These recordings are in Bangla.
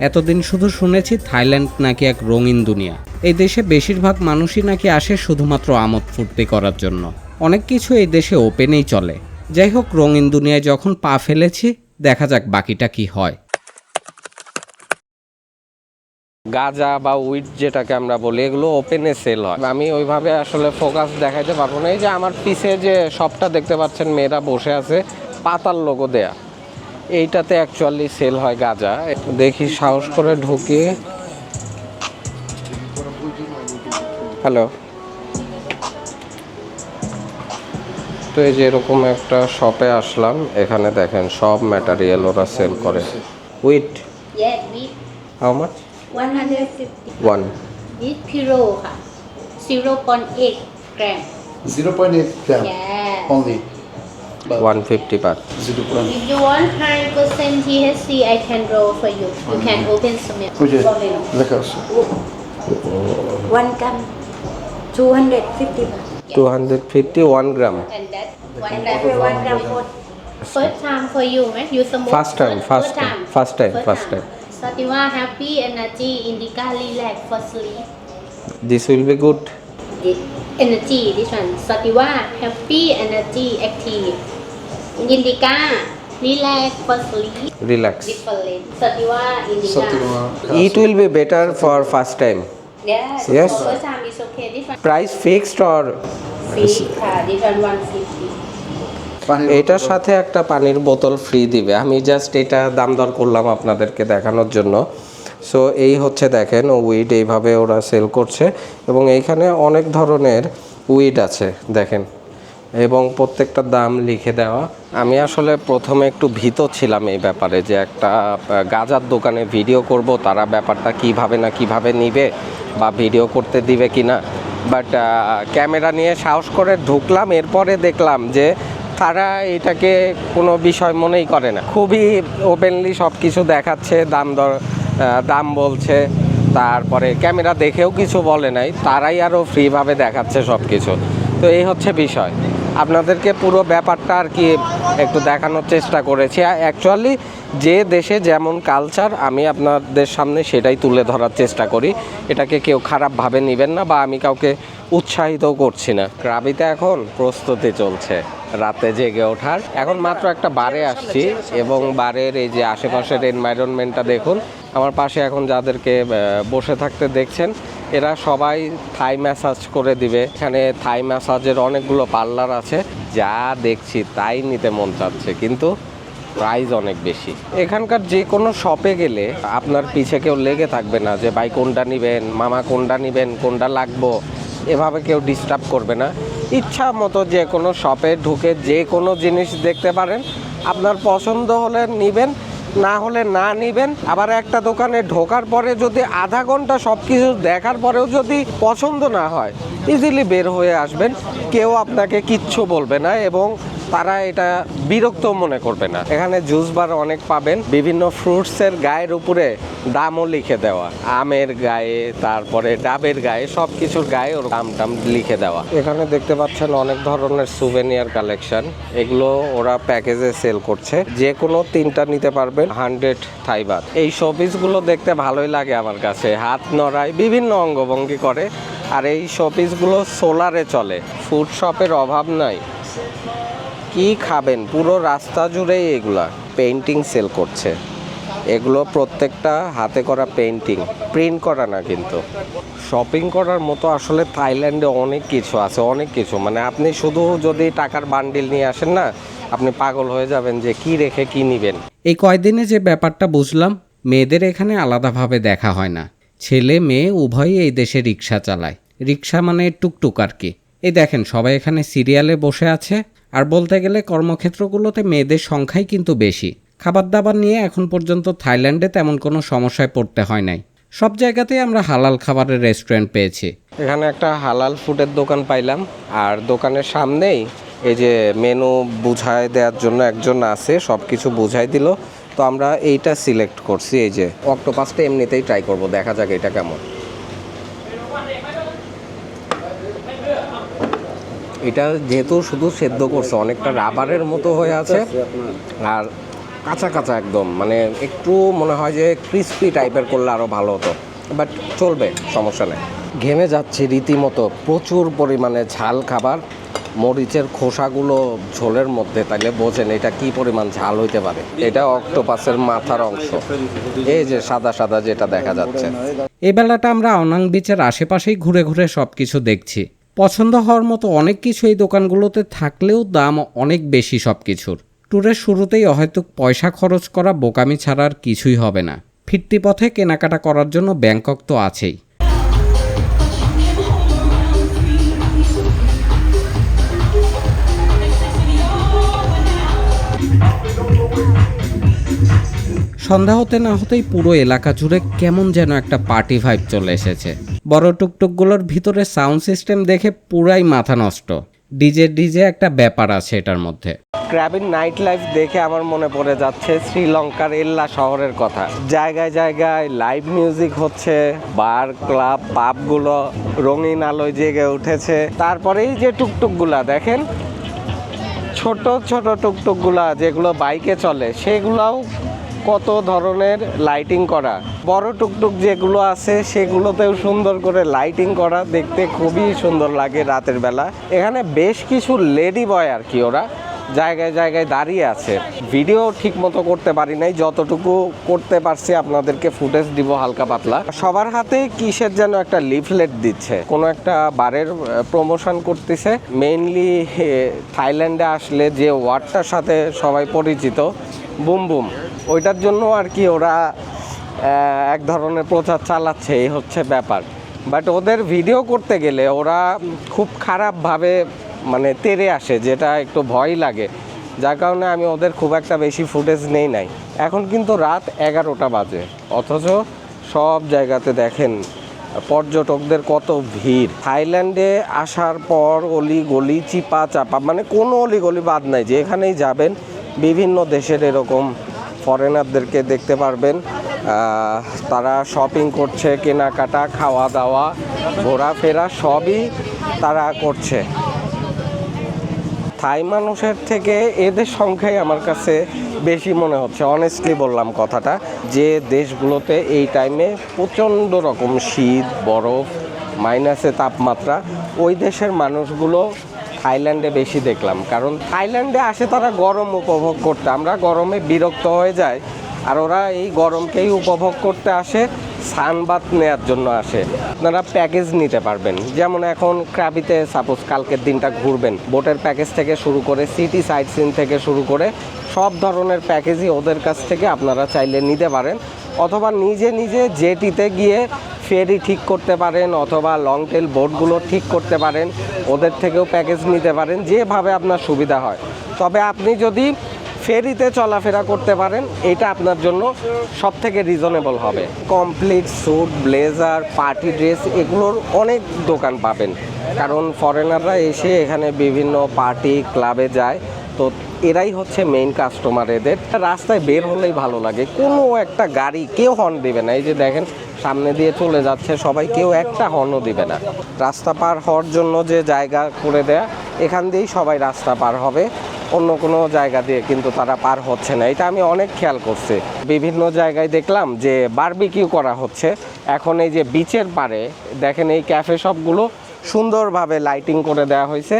এতদিন শুধু শুনেছি থাইল্যান্ড নাকি এক রঙিন দুনিয়া। এই দেশে বেশিরভাগ মানুষই নাকি আসে শুধুমাত্র আমোদ ফুর্তি করার জন্য। অনেক কিছু এই দেশে ওপেনেই চলে। যাই হোক, রঙিন দুনিয়ায় যখন পা ফেলেছি, দেখা যাক বাকিটা কি হয়। গাজা বা উইট যেটাকে আমরা বলি, এগুলো ওপেনে সেল হয়। আমি ওইভাবে আসলে ফোকাস দেখাইতে পারব না। এই যে আমার পিছে যে সবটা দেখতে পাচ্ছেন, মেয়েরা বসে আছে, পাতার লোগো দেয়া। এইটাতে অ্যাকচুয়ালি সেল হয় গাঁজা। দেখি সাহস করে ঢুকিয়ে হ্যালো তো এই যে এরকম একটা শপে আসলাম এখানে দেখেন সব ম্যাটারিয়াল ওরা সেল করে। Wait how much one zero point eight gram zero point eight gram 150 baht. If you want 100% GST, I can draw for you. You can open some. Okay. One gram, 250 baht. 250, 1 gram. And that 1 gram. One gram for first time for you, right? You smoke first time, first, first time. First time, first time. Sativa happy energy indica relax for sleep. This will be good. This energy, this one. Sativa happy energy active. Indica relax relax Different. Sativa indica. Sativa. It will be better for first time Yes. Yes. For first time is okay. This one price fixed or free. Uh, one 150. এটার সাথে একটা পানির বোতল ফ্রি দিবে আমি জাস্ট এটা দাম দর করলাম আপনাদেরকে দেখানোর জন্য সো এই হচ্ছে দেখেন উইড এইভাবে ওরা সেল করছে এবং এইখানে অনেক ধরনের উইড আছে দেখেন এবং প্রত্যেকটা দাম লিখে দেওয়া। আমি আসলে প্রথমে একটু ভীত ছিলাম এই ব্যাপারে যে একটা গাজার দোকানে ভিডিও করব, তারা ব্যাপারটা কীভাবে না কীভাবে নিবে বা ভিডিও করতে দিবে কি না বাট ক্যামেরা নিয়ে সাহস করে ঢুকলাম, এরপরে দেখলাম যে তারা এটাকে কোনো বিষয় মনেই করে না। খুবই ওপেনলি সব কিছু দেখাচ্ছে, দাম দর দাম বলছে, তারপরে ক্যামেরা দেখেও কিছু বলে নাই, তারাই আরও ফ্রিভাবে দেখাচ্ছে সব কিছু তো এই হচ্ছে বিষয়। আপনাদেরকে পুরো ব্যাপারটা আর কি একটু দেখানোর চেষ্টা করেছি। অ্যাকচুয়ালি যে দেশে যেমন কালচার আমি আপনাদের সামনে সেটাই তুলে ধরার চেষ্টা করি। এটাকে কেউ খারাপভাবে নেবেন না বা আমি কাউকে উৎসাহিতও করছি না। ক্রাবিতে এখন প্রস্তুতি চলছে, রাতে জেগে ওঠার। এখন মাত্র একটা বারে আসছি এবং বারের এই যে আশেপাশের এনভায়রনমেন্টটা দেখুন, আমার পাশে এখন যাদেরকে বসে থাকতে দেখছেন এরা সবাই থাই ম্যাসাজ করে দিবে। এখানে থাই ম্যাসাজের অনেকগুলো পার্লার আছে। যা দেখছি তাই নিতে মন চাচ্ছে, কিন্তু প্রাইস অনেক বেশি। এখানকার যে কোনো শপে গেলে আপনার পিছে কেউ লেগে থাকবে না যে, ভাই, কোনটা নেবেন? মামা, কোনটা নেবেন? কোনটা লাগবো? এভাবে কেউ ডিস্টার্ব করবে না। ইচ্ছা মতো যে কোনো শপে ঢুকে যে কোনো জিনিস দেখতে পারেন। আপনার পছন্দ হলে নেবেন। না হলে না নেবেন। আবার একটা দোকানে ঢোকার পরে যদি আধা ঘণ্টা সব কিছু দেখার পরেও যদি পছন্দ না হয় ইজিলি বের হয়ে আসবেন। কেউ আপনাকে কিচ্ছু বলবে না এবং তারা এটা বিরক্ত মনে করবে না। এখানে জুস বার অনেক পাবেন। বিভিন্ন ফ্রুটসের গায়ের উপরে দামও লিখে দেওয়া। আমের গায়ে, তারপরে ডাবের গায়ে সব কিছুর গায়ে ওর দাম টাম লিখে দেওয়া। এখানে দেখতে পাচ্ছেন অনেক ধরনের সুভেনিয়ার কালেকশন এগুলো ওরা প্যাকেজে সেল করছে। যে কোনো তিনটা নিতে পারবেন হান্ড্রেড থাইবাত এই শোপিসগুলো দেখতে ভালোই লাগে আমার কাছে। হাত নড়ায় বিভিন্ন অঙ্গভঙ্গি করে। আর এই শোপিসগুলো সোলারে চলে। ফুড শপের অভাব নাই। কি খাবেন? পুরো রাস্তা জুড়েই এগুলা পেন্টিং সেল করছে। এগুলো প্রত্যেকটা হাতে করা পেন্টিং প্রিন্ট করা না কিন্তু। শপিং করার মতো আসলে থাইল্যান্ডে অনেক কিছু আছে, অনেক কিছু। মানে আপনি শুধু যদি টাকার বান্ডিল নিয়ে আসেন না, আপনি পাগল হয়ে যাবেন যে কি রেখে কি নিবেন। এই কয়দিনে যে ব্যাপারটা বুঝলাম, মেয়েদের এখানে আলাদাভাবে দেখা হয় না। ছেলে, মেয়ে উভয়ই এই দেশে রিক্সা চালায়। রিক্সা মানে টুকটুক আর কি। এই দেখেন, সবাই এখানে সিরিয়ালে বসে আছে আর বলতে গেলে কর্মক্ষেত্রগুলোতে মেয়েদের সংখ্যাই কিন্তু বেশি। খাবার দাবার নিয়ে এখন পর্যন্ত থাইল্যান্ডে তেমন কোনো সমস্যায় পড়তে হয় নাই। সব জায়গাতেই আমরা হালাল খাবারের রেস্টুরেন্ট পেয়েছি। এখানে একটা হালাল ফুডের দোকান পাইলাম, আর দোকানের সামনেই এই যে মেনু বুঝায় দেওয়ার জন্য একজন আছে সব কিছু বুঝাই দিল। তো আমরা এইটা সিলেক্ট করছি, এই যে অক্টোপাসটা এমনিতেই ট্রাই করব, দেখা যাক এটা কেমন। এটা যেহেতু শুধু সেদ্ধ করছে, অনেকটা রাবারের মতো হয়ে আছে। আর কাঁচা কাঁচা একদম মানে একটু মনে হয় যে ক্রিস্পি টাইপের করলে আরও ভালো হতো। বাট চলবে, সমস্যা নেই। ঘেমে যাচ্ছে রীতিমতো, প্রচুর পরিমাণে ঝাল খাবার। মরিচের খোসাগুলো ঝোলের মধ্যে, তাইলে বোঝেন এটা কি পরিমাণ ঝাল হইতে পারে। এটা অক্টোপাসের মাথার অংশ। এই যে সাদা সাদা যেটা দেখা যাচ্ছে। এই বেলাটা আমরা অনাং বিচের আশেপাশেই ঘুরে ঘুরে সব কিছু দেখছি। পছন্দ হওয়ার মতো অনেক কিছু এই দোকানগুলোতে থাকলেও দাম অনেক বেশি সব কিছুর ট্যুরের শুরুতেই অহেতুক পয়সা খরচ করা বোকামি ছাড়া আর কিছুই হবে না। ফিরতি পথে কেনাকাটা করার জন্য ব্যাংকক তো আছেই। সন্ধ্যা হতে না হতেই পুরো এলাকা জুড়ে কেমন যেন একটা পার্টি ভাইব চলে এসেছে। বড় টুকটুকগুলোর ভিতরে সাউন্ড সিস্টেম দেখে পুরাই মাথা নষ্ট। ডিজে ডিজে একটা ব্যাপার আছে এটার মধ্যে। ক্র্যাবিন নাইট লাইফ দেখে আমার মনে পড়ে যাচ্ছে শ্রীলঙ্কার এল্লা শহরের কথা। জায়গায় জায়গায় লাইভ মিউজিক হচ্ছে, বার, ক্লাব, পাবগুলো রঙিন আলোয় জেগে উঠেছে। তারপরেই যে টুকটুকগুলা দেখেন, ছোট ছোট টুকটুকগুলা যেগুলো বাইকে চলে, সেগুলাও কত ধরনের লাইটিং করা। বড় টুকটুক যেগুলো আছে, সেগুলোতেও সুন্দর করে লাইটিং করা। দেখতে খুবই সুন্দর লাগে রাতের বেলা। এখানে বেশ কিছু লেডি বয় আর কি ওরা। জায়গায় জায়গায় দাঁড়িয়ে আছে। ভিডিও ঠিক মতো করতে পারি নাই, যতটুকু করতে পারছি আপনাদেরকে ফুটেজ দিব হালকা পাতলা। সবার হাতে কিসের যেন একটা লিফলেট দিচ্ছে, কোনো একটা বারের প্রমোশন করতেছে। মেইনলি থাইল্যান্ডে আসলে যে ওয়ার্ডটার সাথে সবাই পরিচিত, বুম বুম। ওইটার জন্য আর কি ওরা এক ধরনের প্রচার চালাচ্ছে, এই হচ্ছে ব্যাপার। বাট ওদের ভিডিও করতে গেলে ওরা খুব খারাপভাবে মানে তেরে আসে, যেটা একটু ভয় লাগে। যার কারণে আমি ওদের খুব একটা বেশি ফুটেজ নেই নাই। এখন কিন্তু রাত এগারোটা বাজে, অথচ সব জায়গাতে দেখেন, পর্যটকদের কত ভিড়। থাইল্যান্ডে আসার পর অলি গলি চিপা চাপা মানে কোনো অলি গলি বাদ নাই যে এখানেই যাবেন, বিভিন্ন দেশের এরকম ফরেনারদেরকে দেখতে পারবেন। তারা শপিং করছে, কেনাকাটা খাওয়া দাওয়া ঘোরাফেরা সবই তারা করছে। থাই মানুষের থেকে এদের সংখ্যাই আমার কাছে বেশি মনে হচ্ছে। অনেস্টলি বললাম কথাটা, যে দেশগুলোতে এই টাইমে প্রচণ্ড রকম শীত, বরফ মাইনাসে তাপমাত্রা, ওই দেশের মানুষগুলো থাইল্যান্ডে বেশি দেখলাম। কারণ থাইল্যান্ডে আসে তারা গরম উপভোগ করতে, আমরা গরমে বিরক্ত হয়ে যাই, আর ওরা এই গরমকেই উপভোগ করতে আসে। সানবাত নেওয়ার জন্য আসে। আপনারা প্যাকেজ নিতে পারবেন। যেমন এখন ক্রাবিতে সাপোজ কালকের দিনটা ঘুরবেন। বোটের প্যাকেজ থেকে শুরু করে সিটি সাইট সিন থেকে শুরু করে সব ধরনের প্যাকেজই ওদের কাছ থেকে আপনারা চাইলে নিতে পারেন। অথবা নিজে নিজে জেটিতে গিয়ে ফেরি ঠিক করতে পারেন অথবা লং টেল বোটগুলো ঠিক করতে পারেন। ওদের থেকেও প্যাকেজ নিতে পারেন। যেভাবে আপনার সুবিধা হয়। তবে আপনি যদি ফেরিতে চলাফেরা করতে পারেন, এটা আপনার জন্য সব থেকে রিজনেবল হবে। Complete suit blazer party dress এগুলোর অনেক দোকান পাবেন। কারণ ফরেনাররা এসে এখানে বিভিন্ন পার্টি ক্লাবে যায়, তো এরাই হচ্ছে মেইন কাস্টমার এদের। রাস্তায় বের হলেই ভালো লাগে। কোনো একটা গাড়ি কেউ হর্ন দিবে না। এই যে দেখেন, সামনে দিয়ে চলে যাচ্ছে সবাই, কেউ একটা হর্নও দিবে না। রাস্তা পার হওয়ার জন্য যে জায়গা করে দেয়া, এখান দিয়েই সবাই রাস্তা পার হবে। অন্য কোনো জায়গা দিয়ে কিন্তু তারা পার হচ্ছে না। এটা আমি অনেক খেয়াল করছি। বিভিন্ন জায়গায় দেখলাম যে বারবিকিউ করা হচ্ছে। এখন এই যে বিচের পারে দেখেন এই ক্যাফে শপগুলো সুন্দরভাবে লাইটিং করে দেওয়া হয়েছে।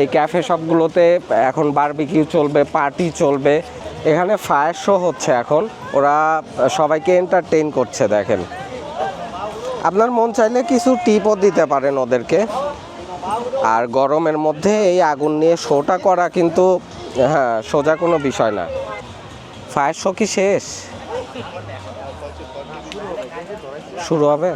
এই ক্যাফে শপগুলোতে এখন বারবিকিউ চলবে পার্টি চলবে। এখানে ফায়ার শো হচ্ছে এখন। ওরা সবাইকে এন্টারটেইন করছে, দেখেন। আপনার মন চাইলে কিছু টিপও দিতে পারেন ওদেরকে। আর গরমের মধ্যে এই আগুন নিয়ে শোটা করা কিন্তু হ্যাঁ সোজা কোনো বিষয় না। ফায়ার শো কি শেষ? শুরু হবে.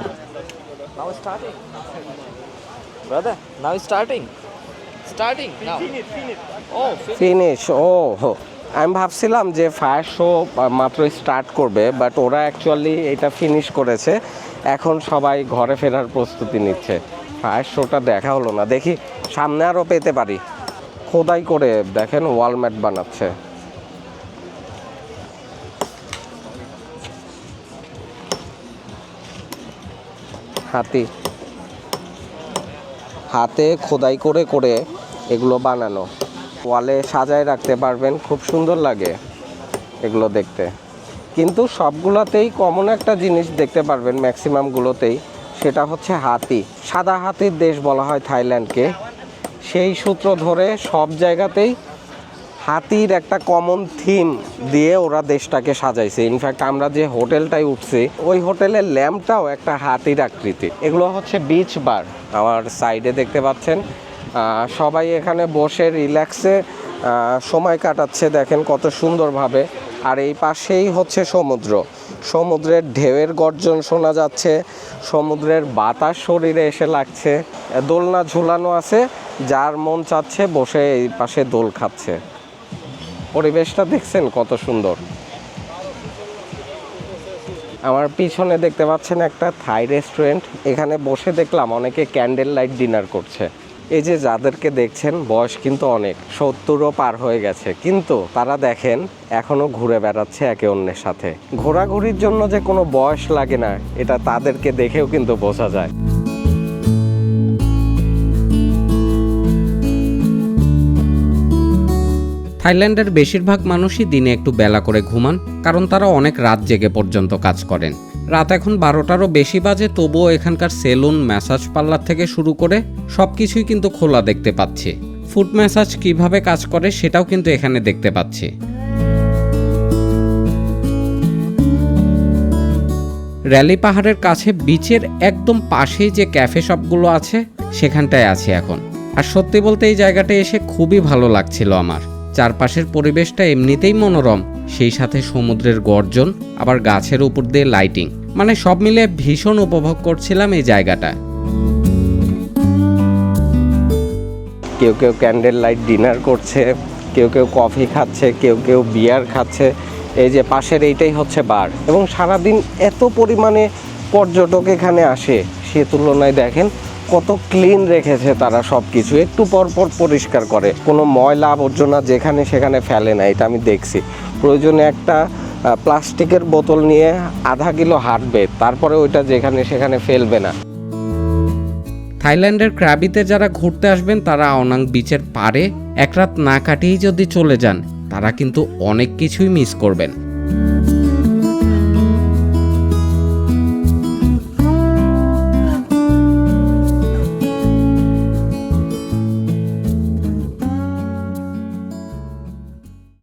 Oh, fi- ফিনিশ ও হো আমি ভাবছিলাম যে ফায়ার শো মাত্র স্টার্ট করবে বাট ওরা অ্যাকচুয়ালি এটা ফিনিশ করেছে। এখন সবাই ঘরে ফেরার প্রস্তুতি নিচ্ছে। ফায়ার শোটা দেখা হলো না। দেখি সামনে আরও পেতে পারি। খোদাই করে দেখেন ওয়ালম্যাট বানাচ্ছে। হাতি। হাতে খোদাই করে করে এগুলো বানানো। ওয়ালে সাজায় রাখতে পারবেন, খুব সুন্দর লাগে এগুলো দেখতে। কিন্তু সবগুলোতেই কমন একটা জিনিস দেখতে পারবেন ম্যাক্সিমামগুলোতেই সেটা হচ্ছে হাতি। সাদা হাতির দেশ বলা হয় থাইল্যান্ডকে। সেই সূত্র ধরে সব জায়গাতেই হাতির একটা কমন থিম দিয়ে ওরা দেশটাকে সাজাইছে। ইনফ্যাক্ট আমরা যে হোটেলটায় উঠছি, ওই হোটেলের ল্যাম্পটাও একটা হাতির আকৃতি। এগুলো হচ্ছে বিচ বার আমার সাইডে দেখতে পাচ্ছেন সবাই এখানে বসে রিল্যাক্সে সময় কাটাচ্ছে, দেখেন কত সুন্দরভাবে। আর এই পাশেই হচ্ছে সমুদ্র। সমুদ্রের ঢেউয়ের গর্জন শোনা যাচ্ছে, সমুদ্রের বাতাস শরীরে এসে লাগছে। দোলনা ঝুলানো আছে, যার মন চাচ্ছে বসে এই পাশে দোল খাচ্ছে। পরিবেশটা দেখছেন কত সুন্দর। আমার পিছনে দেখতে পাচ্ছেন একটা থাই রেস্টুরেন্ট, এখানে বসে দেখলাম অনেকে ক্যান্ডেল লাইট ডিনার করছে। এই যে যাদেরকে দেখছেন, বয়স কিন্তু অনেক, সত্তরও পার হয়ে গেছে। কিন্তু তারা দেখেন, এখনও ঘুরে বেড়াচ্ছে একে অন্যের সাথে। ঘোরাঘুরির জন্য যে কোনো বয়স লাগে না, এটা তাদেরকে দেখেও কিন্তু বোঝা যায়। থাইল্যান্ডের বেশিরভাগ মানুষই দিনে একটু বেলা করে ঘুমান, কারণ তারা অনেক রাত জেগে পর্যন্ত কাজ করেন। রাত এখন বারোটারও বেশি বাজে, তবুও এখানকার সেলুন, ম্যাসাজ পার্লার থেকে শুরু করে সব কিছুই কিন্তু খোলা দেখতে পাচ্ছি। ফুড ম্যাসাজ কীভাবে কাজ করে সেটাও কিন্তু এখানে দেখতে পাচ্ছি। র্যালি পাহাড়ের কাছে, বিচের একদম পাশেই যে ক্যাফে শপগুলো আছে, সেখানটায় আছি এখন। আর সত্যি বলতে এই জায়গাটা এসে খুবই ভালো লাগছিল আমার। চারপাশের পরিবেশটা এমনিতেই মনোরম সেই সাথে সমুদ্রের গর্জন, আবার গাছের উপর দিয়ে লাইটিং মানে সব মিলে ভীষণ উপভোগ করছিলাম এই জায়গাটা। কেউ কেউ ক্যান্ডেল লাইট ডিনার করছে, কেউ কেউ কফি খাচ্ছে, কেউ কেউ বিয়ার খাচ্ছে। এই যে পাশের এইটাই হচ্ছে বার এবং সারাদিন এত পরিমাণে পর্যটক এখানে আসে, সে তুলনায় দেখেন কত ক্লিন রেখেছে তারা সব কিছু একটু পর পর পরিষ্কার করে। কোনো ময়লা আবর্জনা যেখানে সেখানে ফেলে না, এটা আমি দেখছি। প্রয়োজনে একটা প্লাস্টিকের বোতল নিয়ে আধা কিলো হাঁটবে, তারপরে ওইটা যেখানে সেখানে ফেলবে না। থাইল্যান্ডের ক্রাবিতে যারা ঘুরতে আসবেন, তারা অনাং বিচের পারে এক রাত না কাটিয়েই যদি চলে যান, তারা কিন্তু অনেক কিছুই মিস করবেন।